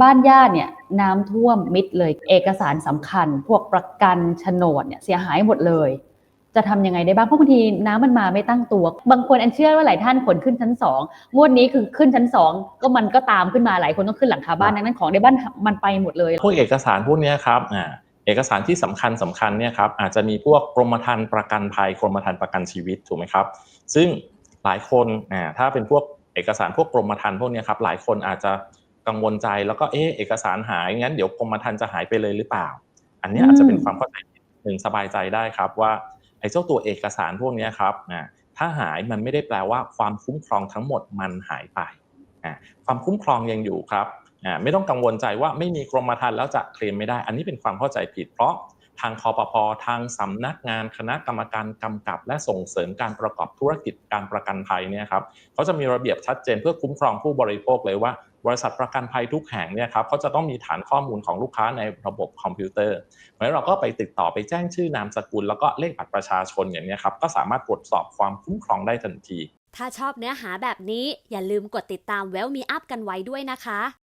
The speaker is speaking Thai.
บ้านญาติเนี่ยน้ำท่วมมิดเลย เอกสารสำคัญ พวกประกันโฉนดเนี่ยเสียหายหมดเลย จะทำยังไงได้บ้างเพราะบางทีน้ำมันมาไม่ตั้งตัว บางคนอันเชื่อว่าหลายท่านขนขึ้นชั้นสองงวดนี้คือขึ้นชั้นสองก็มันก็ตามขึ้นมาหลายคนต้องขึ้นหลังคาบ้านดังนั้นของในบ้านมันไปหมดเลย พวกเอกสารพวกเนี้ยครับอ่าเอกสารที่สำคัญสำคัญเนี่ยครับอาจจะมีพวกกรมธรรม์ประกันภัยกรมธรรม์ประกันชีวิตถูกไหมครับ ซึ่งหลายคนอ่าถ้าเป็นพวกเอกสารพวกกรมธรรม์พวกเนี้ยครับหลายคนอาจจะ กังวลใจแล้วก็เออเอกสารหายงั้นเดี๋ยวกรมธรรม์จะหายไปเลยหรือเปล่า อันเนี้ยอาจจะเป็นความเข้าใจผิดหนึ่งสบายใจได้ครับว่าไอ้เจ้าตัวเอกสารพวกเนี้ยครับอ่าถ้าหายมันไม่ได้แปลว่าความคุ้มครองทั้งหมดมันหายไปอ่าความคุ้มครองยังอยู่ครับอ่าไม่ต้องกังวลใจว่าไม่มีกรมธรรม์แล้วจะเคลมไม่ได้ อันนี้เป็นความเข้าใจผิด เพราะทางคอปพทางสำนักงานคณะกรรมการกำกับ และส่งเสริมการประกอบธุรกิจการประกันภัยเนี่ยครับเขาจะมีระเบียบชัดเจนเพื่อคุ้มครองผู้บริโภคเลยว่า บริษัทประกันภัยทุกแห่งเนี่ยครับเขาจะต้องมีฐานข้อมูลของลูกค้าในระบบคอมพิวเตอร์เพราะฉะนั้นเราก็ไปติดต่อไปแจ้งชื่อนามสกุล แล้วก็เลขบัตรประชาชนอย่างนี้ครับก็สามารถตรวจสอบความคุ้มครองได้ทันที ถ้าชอบเนื้อหาแบบนี้อย่าลืมกดติดตามเวลมีอัพกันไว้ด้วยนะคะ